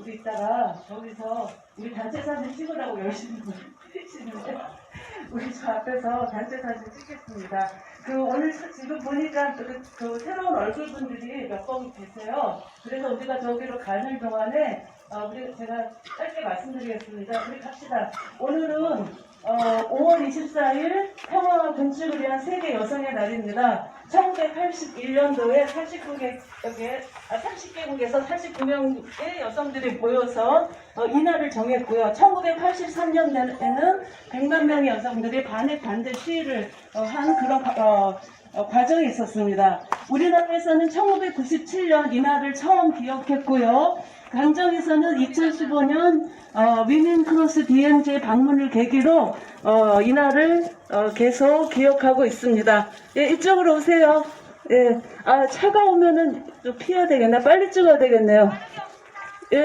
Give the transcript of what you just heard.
우리 이따가 저기서 우리 단체 사진 찍으라고 열심히 찍시는데 우리 저 앞에서 단체 사진 찍겠습니다. 그 오늘 사- 지금 보니까 그, 그 새로운 얼굴분들이 몇 번 계세요. 그래서 우리가 저기로 가는 동안에 어, 우리 제가 짧게 말씀드리겠습니다. 우리 갑시다. 오늘은 어, 5월 24일 평화와 건축을 위한 세계 여성의 날입니다. 1981년도에 49개국에, 아, 30개국에서 49명의 여성들이 모여서 어, 이 날을 정했고요. 1983년에는 100만 명의 여성들이 반핵 반대 시위를 어, 한 그런 과- 어, 어, 과정이 있었습니다. 우리나라에서는 1997년 이 날을 처음 기억했고요. 강정에서는 2015년 어, 위민 크로스 DMZ 방문을 계기로 어, 이 날을 어, 계속 기억하고 있습니다. 예, 이쪽으로 오세요. 예, 아 차가 오면은 좀 피해야 되겠나? 빨리 찍어야 되겠네요. 예.